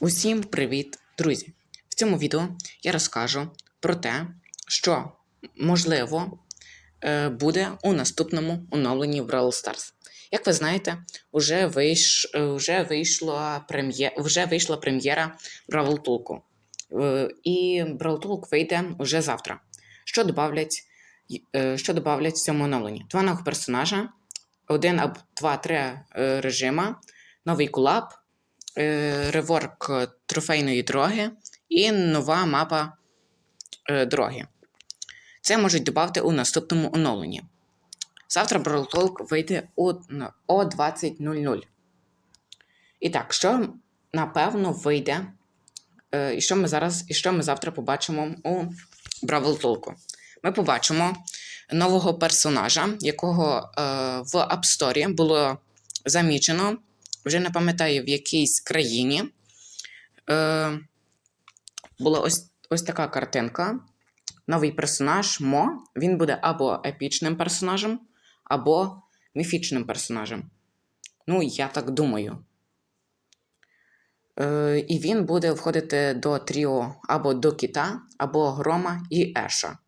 Усім привіт, друзі! В цьому відео я розкажу про те, що можливо е, буде у наступному оновленні в Brawl Stars. Як ви знаєте, вже, вийш, е, вже, вийшла, прем'є, вже вийшла прем'єра Бравл Толку. Е, І Бравл Толк вийде вже завтра. Що добавлять, е, що добавлять в цьому оновленні? Два нових персонажа, один або два-три режима, новий кулап, реворк е, трофейної дороги і нова мапа е, дороги. Це можуть додати у наступному оновленні. Завтра Talk вийде о, о 20.00. І так, що напевно вийде, е, і що ми зараз, і що ми завтра побачимо у Бравл Толку? Ми побачимо нового персонажа, якого в App Store було замічено, вже не пам'ятаю в якійсь країні. Е, була ось, ось така картинка. Новий персонаж Мо. Він буде або епічним персонажем, або міфічним персонажем. Ну, я так думаю. Е, і він буде входити до тріо або до Кіта, або Грома і Еша.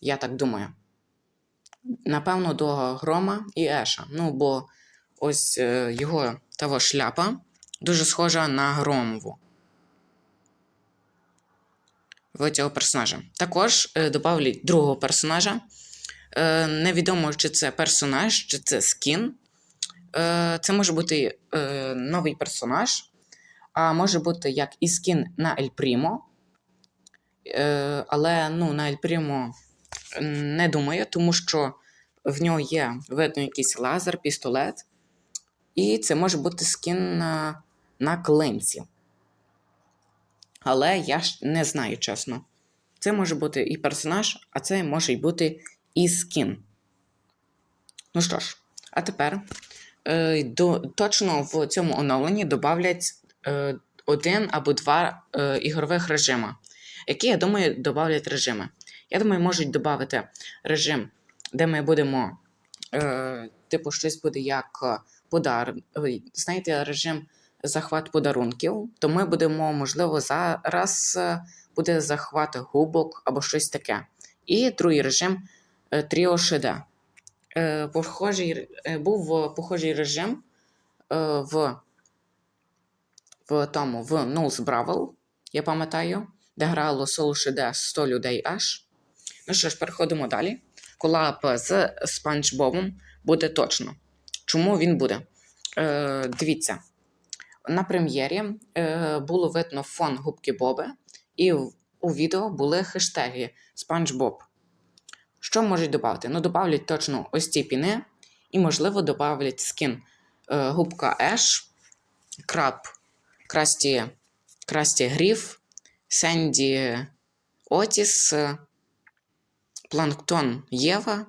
Я так думаю. Напевно, до Грома і Еша. Ну, бо ось е, його того шляпа дуже схожа на Громову. В цього персонажа. Також е, додавлять другого персонажа. Е, невідомо, чи це персонаж, чи це скін. Е, це може бути е, новий персонаж, а може бути як і скін на Ель Прімо. Е, але ну, на Ель Прімо не думаю, тому що в нього є видно якийсь лазер, пістолет. І це може бути скін на, на клинці. Але я ж не знаю, чесно. Це може бути і персонаж, а це може й бути і скін. Ну що ж, а тепер е, до, точно в цьому оновленні додавлять е, один або два е, ігрових режима. Які, я думаю, додавлять режими. Я думаю, можуть додати режим, де ми будемо, е, типу, щось буде як е, подар. Знаєте, режим захват подарунків, то ми будемо, можливо, зараз е, буде захват губок або щось таке. І другий режим е, Тріо. Е, похожий, був похожий режим в, в тому в Нулс Бравл, я пам'ятаю, де грало соло ШД 100 людей аж. Ну що ж, переходимо далі. Колаб з Спанч Бобом буде точно. Чому він буде? Е, дивіться, на прем'єрі е, було видно фон губки Боби, і у відео були хештеги Спанч Боб. Що можуть додати? Ну, додавлять точно ось ці піни, і, можливо, додавлять скін е, губка Еш, краб Красті, Красті Гріф, Сенді Отіс, Планктон Єва.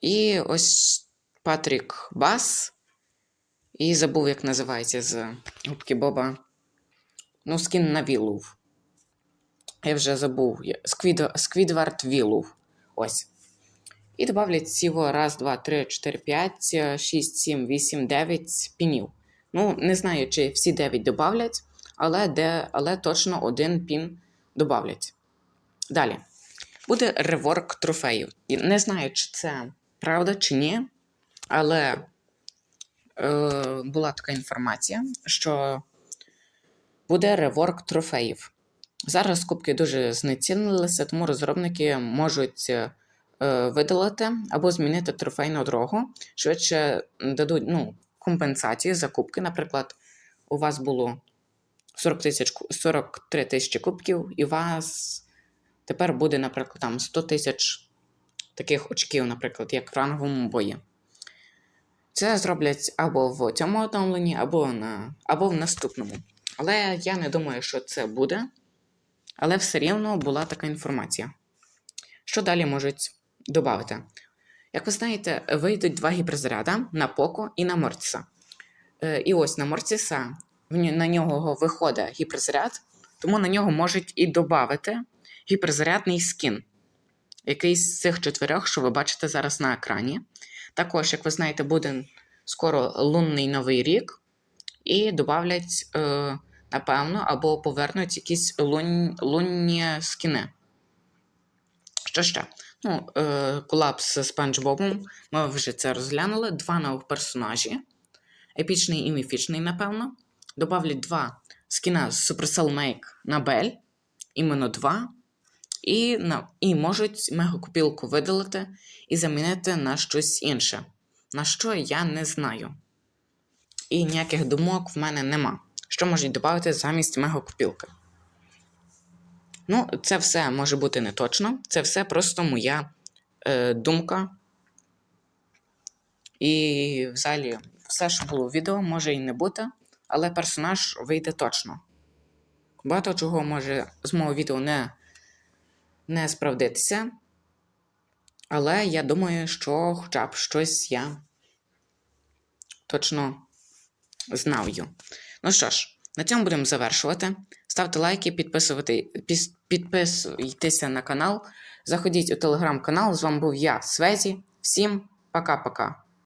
І ось Патрік Бас. І забув, як називається з губки Боба. Ну, скін на Вілув. Я вже забув. Сквід... Сквідвард Вілув. Ось. І додавлять всього раз, два, три, чотири, п'ять, е, шість, сім, вісім, дев'ять пінів. Ну, не знаю, чи всі дев'ять додавлять, але, де... але точно один пін додавлять. Далі. Буде реворк трофеїв. Не знаю, чи це правда чи ні, але е, була така інформація, що буде реворк трофеїв. Зараз кубки дуже знецінилися, тому розробники можуть е, видалити або змінити трофейну дорогу. Швидше дадуть ну, компенсацію за кубки. Наприклад, у вас було 40 тисяч, 43 тисячі кубків, і у вас тепер буде, наприклад, там 100 тисяч таких очків, наприклад, як в ранговому бої. Це зроблять або в цьому оновленні, або, на, або в наступному. Але я не думаю, що це буде. Але все рівно була така інформація. Що далі можуть додати? Як ви знаєте, вийдуть два гіперзаряда на Поко і на Мортіса. Е, І ось на Мортіса на нього виходить гіперзаряд, тому на нього можуть і додати гіперзарядний скін. Якийсь з цих чотирьох, що ви бачите зараз на екрані. Також, як ви знаєте, буде скоро лунний новий рік. і додавлять, е, напевно, або повернуть якісь лунь, лунні скіни. Що ще? Ну, е, колапс з Спанч Бобом. Ми вже це розглянули. Два нових персонажі. Епічний і міфічний, напевно. Добавлять два скіна з Supercell Make на Бель. Іменно два. І, на, і можуть мегакопілку видалити і замінити на щось інше. На що я не знаю. І ніяких думок в мене нема. Що можуть додати замість мегакопілки? Ну, це все може бути не точно. Це все просто моя е, думка. І взагалі, все, що було в відео, може і не бути, але персонаж вийде точно. Багато чого може з мого відео не, не справдитися. Але я думаю, що хоча б щось я точно знаю. Ну що ж, на цьому будемо завершувати. Ставте лайки, підписуйтеся на канал. Заходіть у телеграм-канал. З вами був я, Свезі. Всім пока-пока.